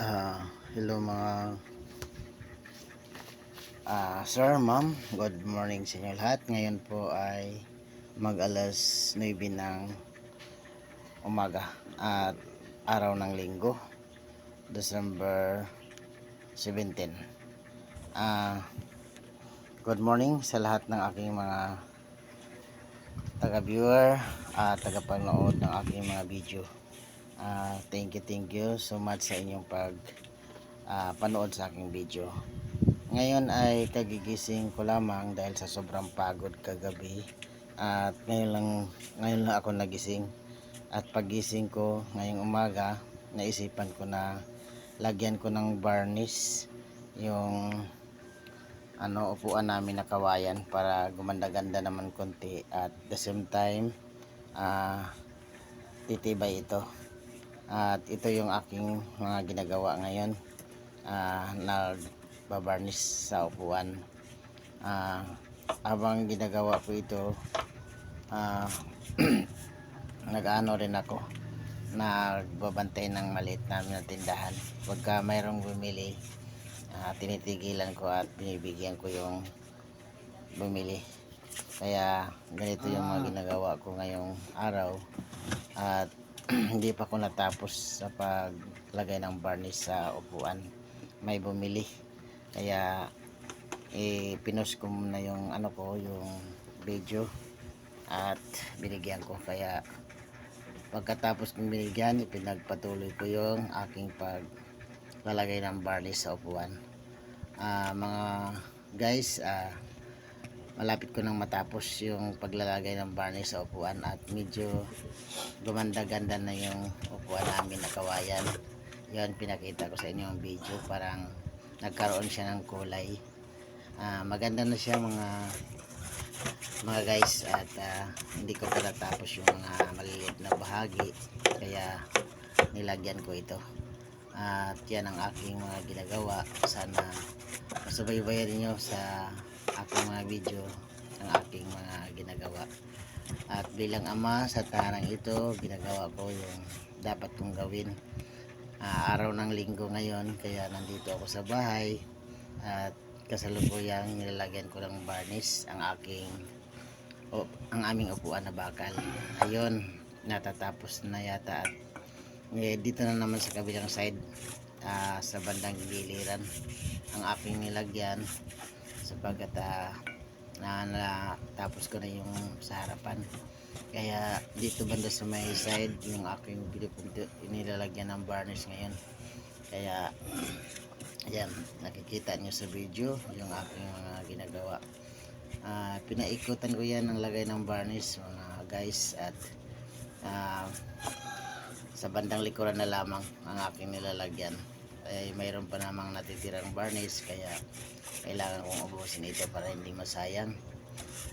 Ah, hello mga ah sir, ma'am. Good morning sa inyo lahat. Ngayon po ay mag alas 9 ng umaga at araw ng linggo, December 17. Ah, good morning sa lahat ng aking mga taga-viewer at taga-panood ng aking mga video. Ah, thank you, thank you so much sa inyong pag ah, panood sa aking video. Ngayon ay kagigising ko lamang dahil sa sobrang pagod kagabi. At ngayon lang ngayon lang ako nagising. At pagising ko ngayong umaga naisipan ko na lagyan ko ng varnish yung ano upuan namin na kawayan para gumanda-ganda naman konti. At the same time ah titibay ito at ito yung aking mga ginagawa ngayon. Ah, nagbabarnish sa upuan. Ah, habang ginagawa ko ito, ah, nag-ano rin ako. Nagbabantay ng maliit namin na tindahan. Pagka mayroong bumili, ah, tinitigilan ko at binibigyan ko yung bumili. Kaya ganito yung mga ginagawa ko ngayong araw. At hindi pa ako natapos sa paglagay ng varnish sa upuan. May bumili. Kaya eh, pinost ko muna yung ano ko, yung video at binigyan ko. Kaya pagkatapos ng binigyan, pinagpatuloy ko yung aking paglalagay ng varnish sa upuan. Ah, mga guys, ah, malapit ko nang matapos yung paglalagay ng varnish sa upuan at medyo gumanda-ganda na yung upuan namin na kawayan yun pinakita ko sa inyo yung video. Parang nagkaroon siya ng kulay. Ah, maganda na siya mga mga guys. At ah, hindi ko pa natapos yung mga maliliit na bahagi. Kaya nilagyan ko ito. At yan ang aking mga ginagawa. Sana masubaybayan niyo sa aking mga video ang aking mga ginagawa. At bilang ama sa tanang ito ginagawa ko yung dapat kong gawin. Ah, araw ng linggo ngayon kaya nandito ako sa bahay. At kasalukuyang nilalagyan ko ng varnish ang aking o, ang aming upuan na bakal. Ayun natatapos na yata. At eh, dito na naman sa kabilang side ah, sa bandang giliran ang aking nilagyan sapagkat ah, na natapos ko na yung sa harapan. Kaya dito banda sa may side yung aking pinipunti inilalagyan ng varnish ngayon. Kaya ayan nakikita nyo sa video yung aking mga ginagawa. Ah, pinaikutan ko yan ng lagay ng varnish mga guys at ah, sa bandang likuran na lamang ang aking nilalagyan. Ay mayroon pa namang natitirang varnish kaya kailangan kong ubusin ito para hindi masayang.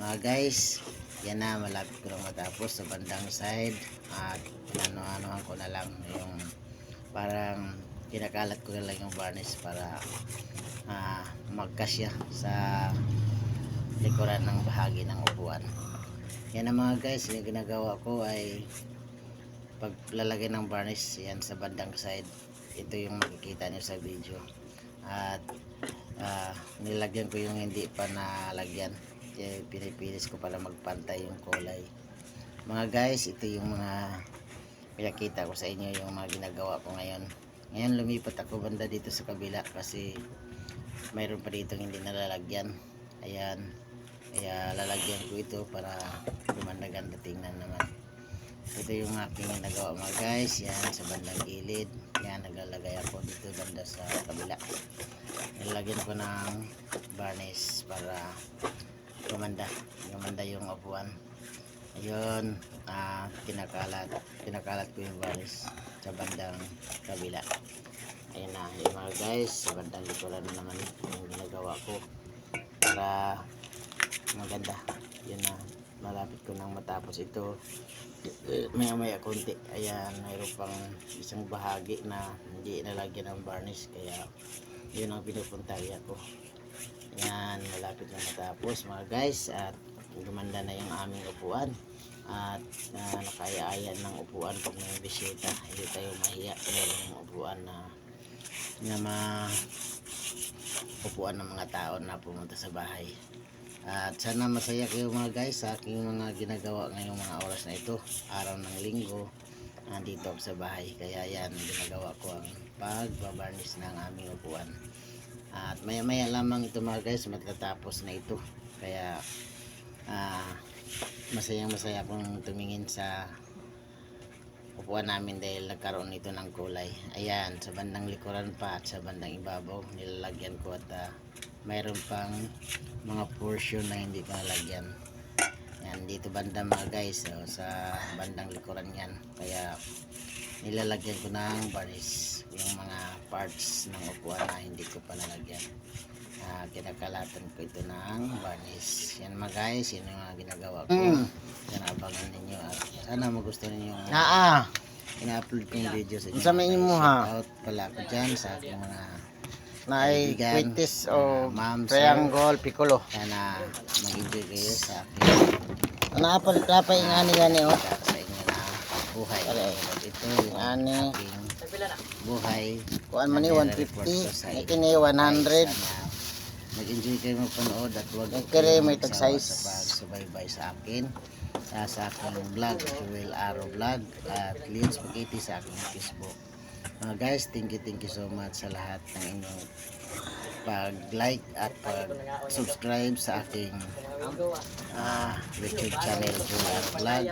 Mga guys yan na malapit ko na matapos sa bandang side. At ano-anohan ko na lang yung parang kinakalat ko na lang yung varnish para ah, magkasya sa likuran ng bahagi ng upuan. Yan ang mga guys yung ginagawa ko ay paglalagay ng varnish yan sa bandang side. Ito yung makikita nyo sa video. At ah, nilagyan ko yung hindi pa nalagyan. Kaya pinipilis ko para magpantay yung kulay. Mga guys ito yung mga pinakita ko sa inyo yung mga ginagawa ko ngayon. Ngayon lumipat ako banda dito sa kabila kasi mayroon pa dito hindi nalalagyan. Ayan. Kaya lalagyan ko ito para gumanda-ganda tingnan naman. Ito yung aking nagawa mga guys. Yan sa bandang gilid. Yan naglalagay ako dito banda sa kabila nilagyan ko ng varnish para gumanda. Gumanda yung upuan. Ayun ah, kinakalat. Kinakalat ko yung varnish sa bandang kabila. Ayun na yung mga guys sa bandang likuran na naman yung ginagawa ko para maganda. Yun na malapit ko nang matapos ito. Maya maya konti. Ayan mayroon pang isang bahagi na hindi nalagyan ng varnish kaya yun ang pinupuntaya ko yan malapit na matapos mga guys at gumanda na yung aming upuan at uh, nakaya-ayan ng upuan pag may bisita hindi tayo mahiya meron yung upuan na na ma upuan ng mga tao na pumunta sa bahay. At sana masaya kayo mga guys sa aking mga ginagawa ngayong mga oras na ito, araw ng linggo, nandito ako sa bahay. Kaya yan, ginagawa ko ang pagbabarnis ng aming upuan. At maya maya lamang ito mga guys, matatapos na ito. Kaya ah, masayang masaya akong tumingin sa upuan namin dahil nagkaroon ito ng kulay. Ayan, sa bandang likuran pa at sa bandang ibabaw, nilalagyan ko at ah, mayroon pang mga portion na hindi ko nalagyan. Yan, dito banda mga guys, oh, sa bandang likuran yan. Kaya nilalagyan ko ng varnish yung mga parts ng upuan na hindi ko pa nalagyan. Ah, kinakalatan ko ito ng varnish. Yan mga guys, yun yung mga ginagawa ko. Mm. Yan abangan ninyo at sana magustuhan ninyo yung Naa. ina-upload ko yung video sa inyo. Sa imo, ha? Out pala ako dyan sa aking mga Na ay Kaibigan, quitis o ah, sir. triangle piccolo. sana mag-enjoy kayo sa aking Naapal kapay ngani gani oh. at sa inyo na buhay. Pare. Ito yung Ani. buhay. Kuan man ni Nire-report ko sa 150, inyo. kini 100. Sana mag-enjoy kayo magpanood at huwag kere may tag-size. sa pagsubaybay sa akin sa, sa aking vlog, Joel Arrow Vlog at Leon Spaghetti sa aking Facebook. Mga guys, thank you, thank you so much sa lahat ng inyong pag-like at pag-subscribe sa aking ah, YouTube channel, Joel Arrow Vlog.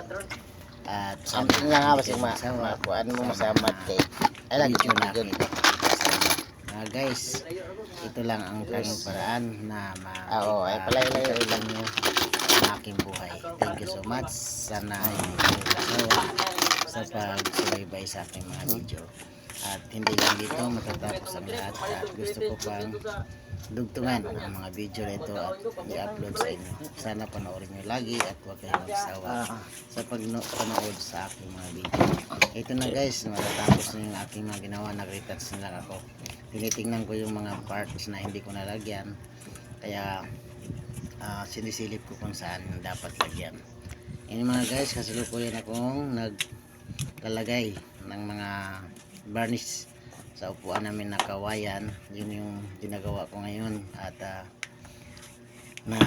At Something nga nga basig ma magsawa kuan mo sa masamad kay. Ay lagi video na yun. Mga guys, ito lang ang tanging paraan na ma Ah, ay pala ilay ipakita ilan nyo ang aking buhay. Thank you so much. Sana ay sa pagsubaybay sa aking mga video. At hindi lang dito matatapos ang lahat. At gusto ko pang dugtungan ang mga video na ito at i-upload sa inyo. Sana panoorin nyo lagi at huwag kayong magsawa Ah. sa pagnood sa aking mga video. Ito na guys, matatapos na yung aking mga ginawa. Nag-retouch na lang ako. Tinitingnan ko yung mga parts na hindi ko nalagyan. Kaya ah, sinisilip ko kung saan dapat lagyan. Ini mga guys, kasalukuyan akong naglalagay ng mga varnish sa upuan namin na kawayan. Yun yung ginagawa ko ngayon. At ah, na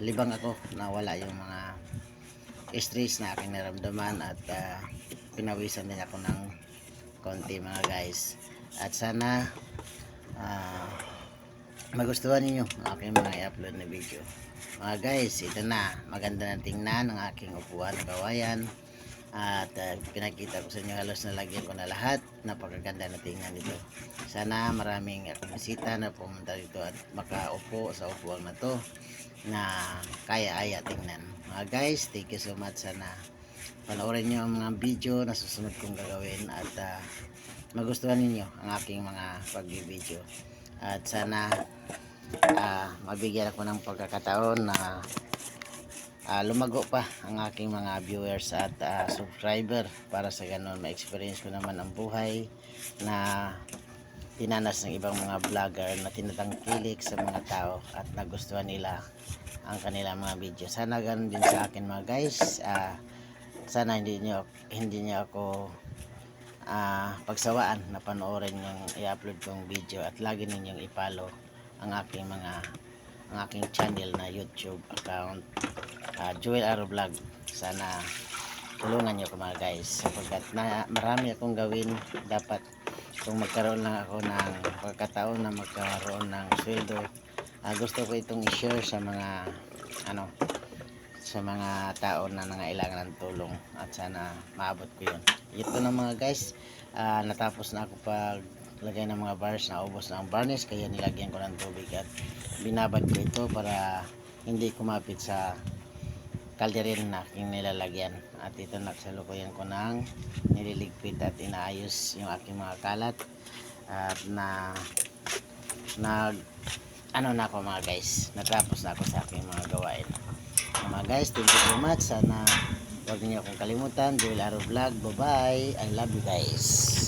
libang ako na wala yung mga stress na aking naramdaman at ah, pinawisan din ako ng konti mga guys. At sana ah, magustuhan ninyo ang aking mga i-upload na video. Mga guys ito na. Maganda na tingnan ang aking upuan na kawayan at ah, pinakita ko sa inyo halos nalagyan ko na lahat napakaganda na tingnan dito sana maraming akong bisita na pumunta dito at makaupo sa upuan na to na kaya-aya tingnan. Mga guys, thank you so much. Sana panoorin nyo ang mga video na susunod kong gagawin at ah, magustuhan ninyo ang aking mga pag-video. At sana ah, mabigyan ako ng pagkakataon na ah, lumago pa ang aking mga viewers at ah, subscriber para sa ganun ma-experience ko naman ang buhay na tinanas ng ibang mga vlogger na tinatangkilik sa mga tao at nagustuhan nila ang kanilang mga video. Sana ganun din sa akin mga guys. Ah, sana hindi niyo hindi niyo ako ah, pagsawaan na panoorin yung i-upload kong video at lagi ninyong i-follow ang aking mga ang aking channel na YouTube account. Ah, Joel Arrow Vlog. Sana tulungan niyo ko mga guys sapagkat na marami akong gawin. Dapat kung magkaroon lang ako ng pagkataon na magkaroon ng sweldo ah, gusto ko itong i-share sa mga ano sa mga tao na nangailangan ng tulong at sana maabot ko yun. Ito na mga guys. Ah, natapos na ako pag lagay ng mga bars. Na ubos na ang varnish kaya nilagyan ko ng tubig at binabad ko ito para hindi kumapit sa kalderin na aking nilalagyan. At ito nagsalukuyan ko ng nililigpit at inaayos yung aking mga kalat. At na nag ano na ako mga guys? Natapos na ako sa aking mga gawain. Mga guys thank you so much. Sana huwag niyo akong kalimutan. Joel Arrow Vlog bye bye I love you guys